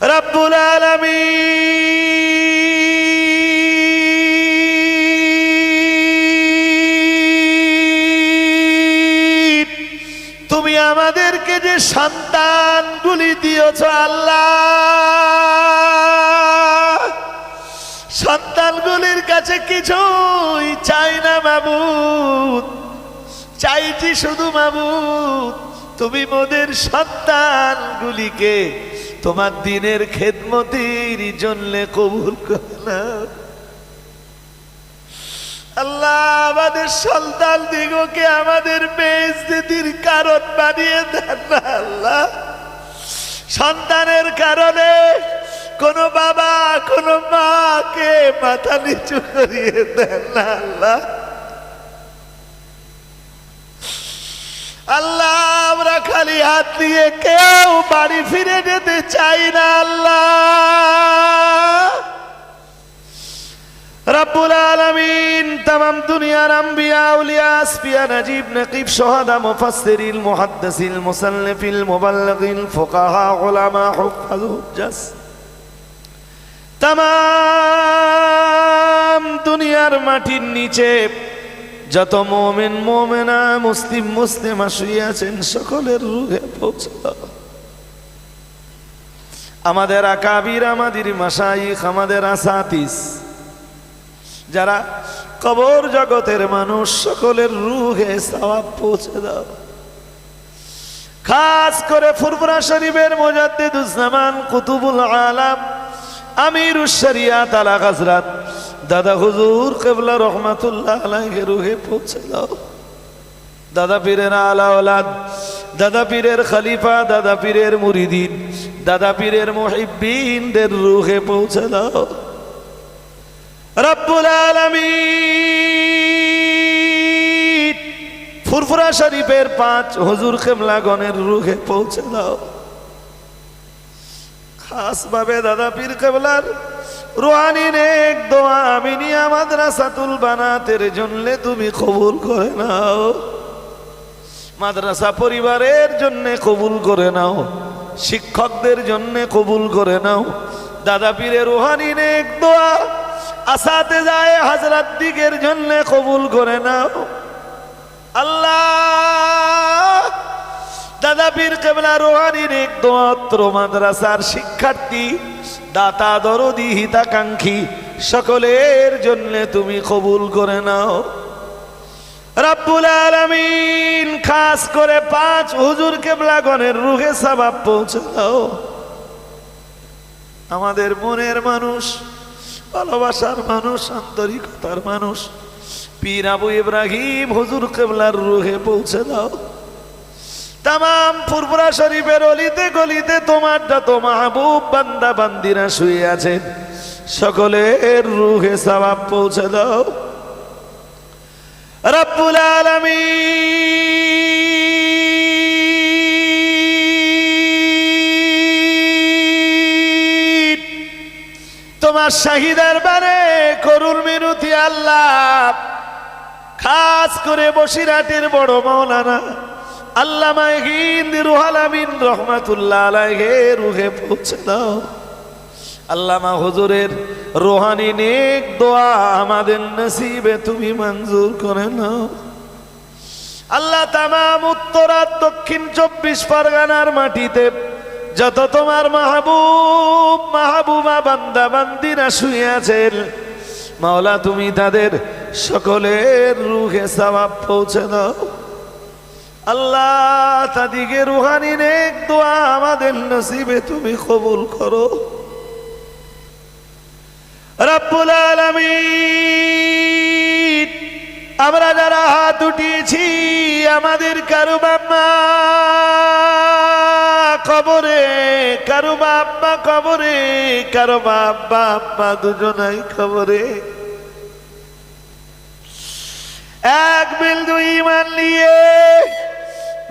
রব্বুল আলামিন। তুমি আমাদেরকে যে সন্তানগুলি দিয়েছ আল্লাহ, সন্তানগুলির কাছে কিছুই চাই না মাবুদ। চাইছি শুধু মাবুদ, তুমি মোদের সন্তানগুলিকে তোমার দিনের খেদমতির জন্য কবুল নাও। আল্লাহ আমাদের সন্তান দিগকে আমাদের কারণ বানিয়ে দেন না আল্লাহ সন্তানের কারণে কোন বাবা, কোন মাকে মাথা নিচু করিয়ে দেন না আল্লাহ আল্লাহ আমরা খালি হাত দিয়ে কেউ বাড়ি ফিরে যেতে চাই না, আল্লাহ। রব্বুল আলামিন তামাম দুনিয়ার আম্বিয়া আউলিয়া আসফিয়া, নাজিব, নকিব সোহাদা মুফাসসিরিল, মুহাদ্দিসিল মুসান্নিফিল মুবাল্লিগিল, ফুকাহা, উলামা হুফাজ হুজ্জাস তামাম দুনিয়ার মাটির নিচে যত মোমেন মোমেনা, মুসলিম মুসলিমা শুয়ে আছেন, সকলের রুহে পৌঁছে দাও। আমাদের আকাবির, আমাদের মাসাইখ আমাদের আসাতিস, যারা কবর জগতের মানুষ, সকলের রুহে সওয়াব পৌঁছে দাও খাস করে ফুরফুরা শরীফের মুজাদ্দিদুজ্জামান কুতুবুল আলাম আমিরুশ শরিয়াত আলা হযরত দাদা হুজুর কেবলা রহমাতুল্লাহ আলাইহি রুহে পৌঁছে দাও দাদা পীরের আলা ওলাদ, দাদা পীরের খালিফা, দাদা পীরের মুরিদিন, দাদা পীরের মুহিব্বিনদের রুহে পৌঁছে দাও রব্বুল আলামিন ফুরফুরা শরীফের পাঁচ হুজুর কেমলাগণের রুহে পৌঁছে দাও খাস ভাবে দাদা পীর কেবলার রুহানি নেক দোয়া আমিনিয়া মাদ্রাসাতুল বানাতের জন্য তুমি কবুল করে নাও। মাদ্রাসা পরিবারের জন্য কবুল করে নাও, শিক্ষকদের জন্য কবুল করে নাও। দাদা পীরের রুহানি নেক দোয়া আসাতে যায় হাজরাত দিকের জন্য কবুল করে নাও। আল্লাহ, দাদা পীর কেবলা রোহানির এক দোয়াত্র মাদ্রাসার শিক্ষার্থী দাতা দরদি হিতাকাঙ্ক্ষী, সকলের জন্য তুমি কবুল করে নাও। রাব্বুল আলামিন খাস করে পাঁচ হুজুর কেবলাগণের রুহে সাবাব পৌঁছে দাও। আমাদের মনের মানুষ, ভালোবাসার মানুষ, আন্তরিকতার মানুষ, পীর আবু ইব্রাহিম হুজুর কেবলার রুহে পৌঁছে দাও। তাম ফুরফুরা শরীফের অলিতে গলিতে তোমার তো মাহবুব বান্দা বান্দিরা শুয়ে আছেন সকলের রুহে সবাব পৌঁছে দাও। রব্বুল আলামিন। তোমার শাহিদার বারে করুর মিনতি আল্লাহ। খাস করে বসিরাটের বড় মৌলানা আমিন পৌঁছে দাও। আল্লামা রোহানি নেক দোয়া নসিবে তুমি মঞ্জুর করে নাও। আল্লাহ তামাম দক্ষিণ চব্বিশ পরগনার মাটিতে যত তোমার মাহবুব, মাহবুবা বান্দা, বান্দিরা শুয়ে আছেন, মাওলা তুমি তাদের সকলের রুহে সবাব পৌঁছে দাও। আল্লাহ তাদিকে রুহানি নেক দোয়া আমাদের নসিবে তুমি কবুল করো। রব্বুল আলামিন, আমরা যারা হাত উঠিয়েছি, আমাদের কারও বাবা কবরে, কারও বাবা কবরে, কারও বাবা আব্বা দুজনাই কবরে। এক বিল দুই মান নিয়ে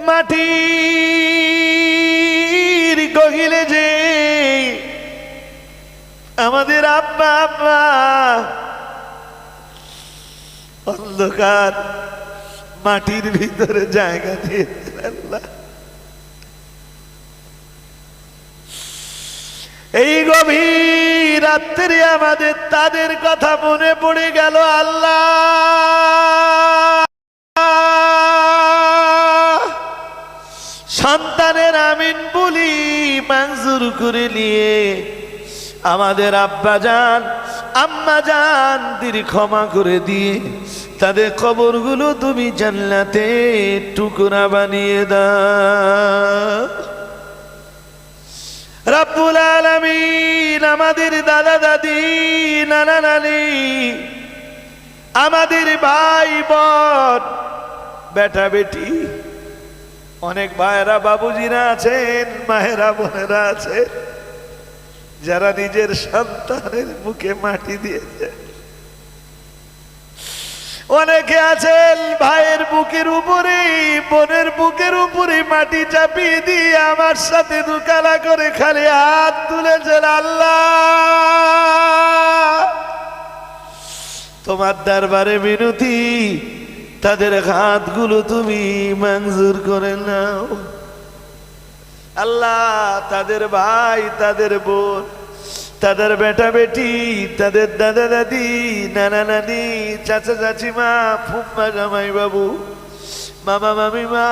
মাটির গহিলে যে আমাদের আব্বা আব্বা, অন্ধকার মাটির ভিতরে জায়গা দিয়েছেন আল্লাহ। এই গভীর রাত্রি আমাদের তাদের কথা মনে পড়ে গেল আল্লাহ। সন্তানের আমিন বলি মঞ্জুর করে নিয়ে আমাদের আব্বা যান, আম্মা যান তিনি ক্ষমা করে দিয়ে তাদের কবরগুলো তুমি জানলাতে টুকরা বানিয়ে দাও। রাব্বুল আলামিন আমাদের দাদা দাদি, নানা নানি, আমাদের ভাই বোন, বেটা বেটি অনেক ভাইয়েরা বাবুজিরা আছেন, মায়েরা বোনেরা আছেন। যারা নিজের সন্তানের মুখে মাটি দিয়েছে। অনেকে আছেন ভাইয়ের বুকের উপরে, বোনের বুকের উপরে মাটি চাপিয়ে দিয়ে আমার সাথে দুকালা করে খালি হাত তুলেছেন আল্লাহ। তোমার দরবারে বিনতি তাদের হাতগুলো তুমি মঞ্জুর করে নাও। আল্লাহ, তাদের ভাই, তাদের বোন, তাদের বেটা বেটি তাদের দাদা দাদি নানা নানি চাচা চাচিমা, ফুম্মা জামাই বাবু মামা মামি মা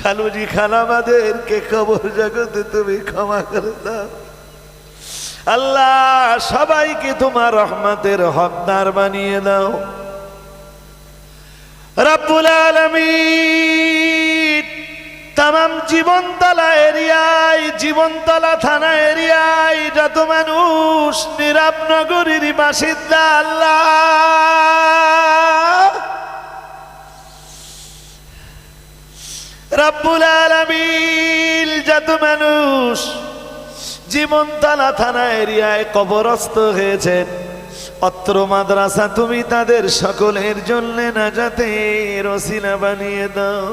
খালুজি খালামাদেরকে খবর জগতে তুমি ক্ষমা করে দাও। আল্লাহ, সবাইকে তোমার রহমতের হকদার বানিয়ে দাও। রাব্বুল আলামিন। তাম জীবনতলা এরিয়ায়, জীবনতলা থানা এরিয়ায় যত মানুষ নিরাপ নগরীর বাসিন্দা আল্লাহ। রাব্বুল আলামিন যত মানুষ জীবনতলা থানা এরিয়ায় কবরস্থ হয়েছেন অত্র মাদ্রাসা তুমি তাদের সকলের জন্য না যাতে রসিলা বানিয়ে দাও।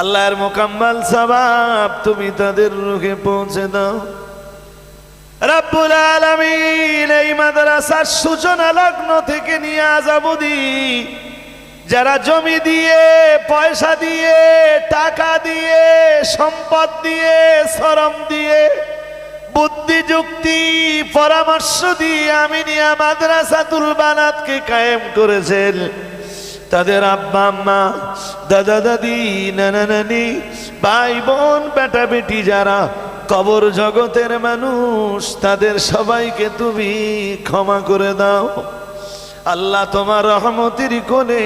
আল্লাহর মোকাম্মাল সবাব তুমি তাদের রুখে পৌঁছে দাও। রাব্বুল আলামিন এই মাদ্রাসার সূচনা লগ্ন থেকে নিয়ে আজ অবধি যারা জমি দিয়ে, পয়সা দিয়ে, টাকা দিয়ে, সম্পদ দিয়ে, শ্রম দিয়ে বুদ্ধি যুক্তি পরামর্শ দিয়ে আমিনিয়া মাদ্রাসাতুল বানাতকে কায়েম করেছেন। তাদের আব্বা, আম্মা, দাদা, দাদি, নানা, নানি, ভাই, বোন, বেটা, বেটি যারা কবর জগতের মানুষ, তাদের সবাইকে তুমি ক্ষমা করে দাও। আল্লাহ তোমার রহমতির কোণে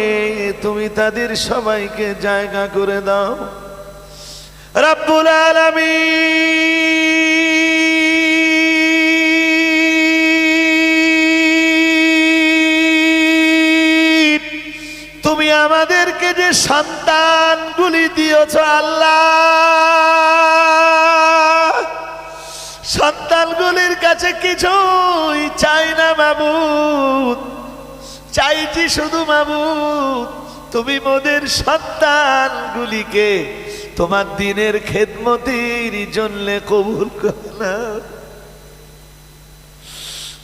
তুমি তাদের সবাইকে জায়গা করে দাও। রাব্বুল আলামিন! আমাদেরকে যে সন্তানগুলি দিয়েছ আল্লাহ, সন্তানগুলির কাছে কিছুই চাই না মাবুদ। চাইছি শুধু মাবুদ, তুমি মোদের সন্তানগুলিকে তোমার দিনের খেদমতির জন্য কবুল করে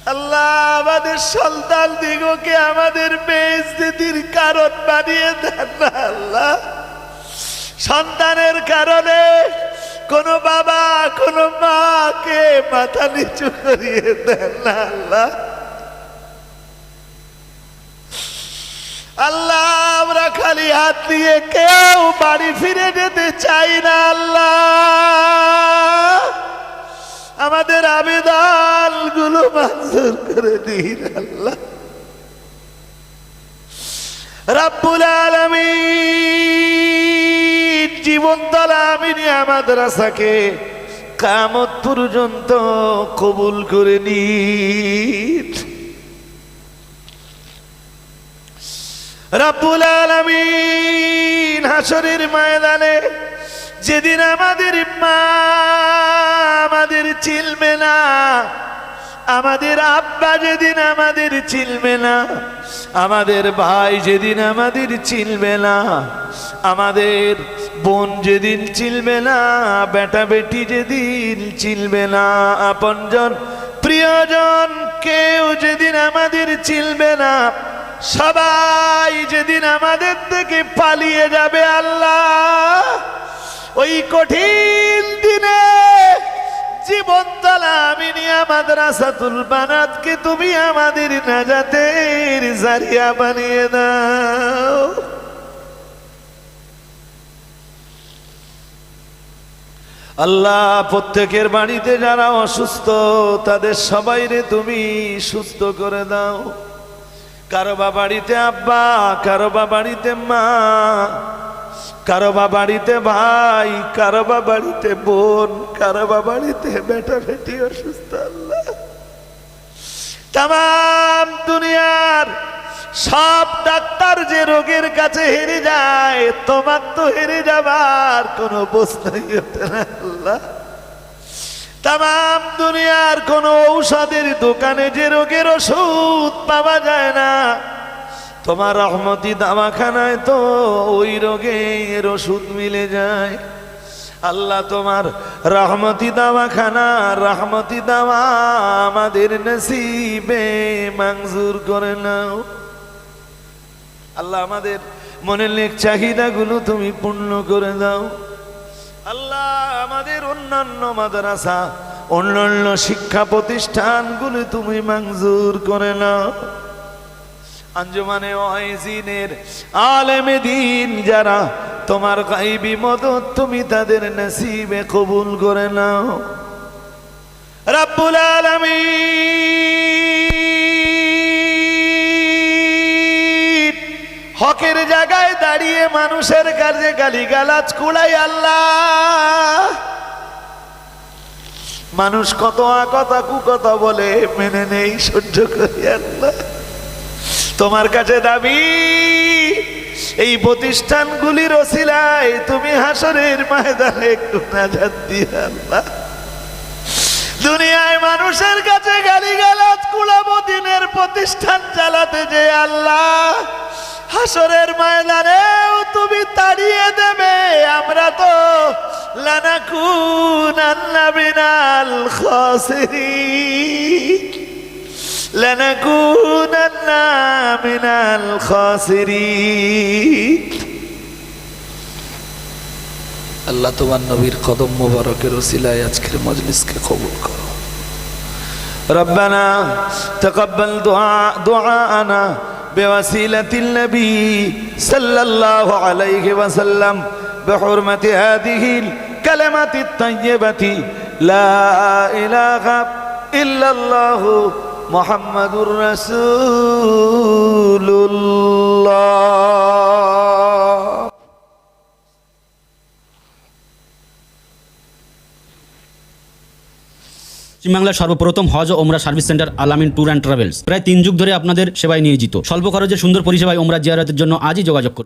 আল্লাহ আমাদের সন্তান দিগকে আমাদের বেজদির কারণ বানিয়ে দেন না আল্লাহ। সন্তানের কারণে কোন বাবা, কোন মাকে মাথা নিচু করিয়ে দেন না আল্লাহ। আল্লাহ, আমরা খালি হাত দিয়ে কেউ বাড়ি ফিরে যেতে চাই না আল্লাহ। আমাদের আবেদন মঞ্জুর করে দিন আল্লাহ। রাব্বুল আলামিন আমিনী আমাদের আশাকে কামত পর্যন্ত কবুল করে নিন। রাব্বুল আলামিন হাসরের ময়দানে যেদিন আমাদের মা আমাদের চিলবে না আমাদের আব্বা যেদিন আমাদের চিলবে না, আমাদের ভাই যেদিন আমাদের চিলবে না, আমাদের বোন যেদিন চিলবে না, বেটা বেটি যেদিন চিলবে না আপনজন প্রিয়জন কেউ যেদিন আমাদের চিলবে না, সবাই যেদিন আমাদের থেকে পালিয়ে যাবে আল্লাহ, ওই কঠিন দিনে জীবন আমিনিয়া মাদ্রাসাতুল বানাতকে তুমি আমাদের নাজাতের জারিয়া বানিয়ে দাও। আল্লাহ, প্রত্যেকের বাড়িতে যারা অসুস্থ, তাদের সবাইরে তুমি সুস্থ করে দাও। কারও বা বাড়িতে আব্বা কারও বা বাড়িতে মা কারও বা বাড়িতে ভাই, কারবা বাড়িতে বোন, কারবা বাড়িতে বেটা বেটি অসুস্থ, আল্লাহ। তাম দুনিয়ার সব ডাক্তার যে রোগের কাছে হেরে যায় তোমার তো হেরে যাবার কোনো প্রশ্নই ওঠে না, আল্লাহ। তাম দুনিয়ার কোন ঔষধের দোকানে যে রোগের ওষুধ পাওয়া যায় না তোমার রহমতি দামাখানায় তো ওই রোগের ওষুধ মিলে যায়। আল্লাহ তোমার রহমতি দাওয়াখানা রহমতি দাওয়া আমাদের নসিবে মঞ্জুর করে নাও। আল্লাহ আমাদের মনের লেখ চাহিদাগুলো তুমি পূর্ণ করে দাও। আল্লাহ আমাদের অন্যান্য মাদ্রাসা, অন্যান্য শিক্ষা প্রতিষ্ঠানগুলো তুমি মঞ্জুর করে নাও। আঞ্জুমানে ওয়াইজিনের আলেমে দিন যারা, তোমার গাইবি মদত তুমি তাদের নসিবে কবুল করে নাও। রাব্বুল আলামিন, হকের জায়গায় দাঁড়িয়ে মানুষের কাছে গালিগালাজ কুড়াই আল্লাহ। মানুষ কত কথা কুকথা বলে, মেনে নেই সহ্য করি আল্লাহ। তোমার কাছে দাবি, এই প্রতিষ্ঠানগুলির অসিলাই তুমি হাসরের ময়দানে একটু নাজাত দিয়ে আল্লাহ দুনিয়ায় মানুষের কাছে গালি গালাজ কুলাবো দিনের প্রতিষ্ঠান চালাতে যে আল্লাহ, হাসরের ময়দানেও তুমি তাড়িয়ে দেবে। আমরা তো লানাকুন আল্লাহ বিনাল খসরি লানাকুন من الخاسرين আল্লাহ তোমার নবীর কদম মোবারকের ওসিলায় আজকের মজলিসকে কবুল করো ربنا تقبل دعاء دعاءنا بوسيلة النبي صلى الله عليه وسلم بحرمة هذه الكلمة الطيبة لا إله إلا الله মোহাম্মদুর রসুল্লাহ সর্বপ্রথম হজ ওমরা service center Alamin tour and travels. প্রায় তিন যুগ ধরে আপনাদের সেবায় নিয়োজিত। স্বল্প খরচে সুন্দর পরিষেবায় ওমরা জিয়ারতের জন্য আজই যোগাযোগ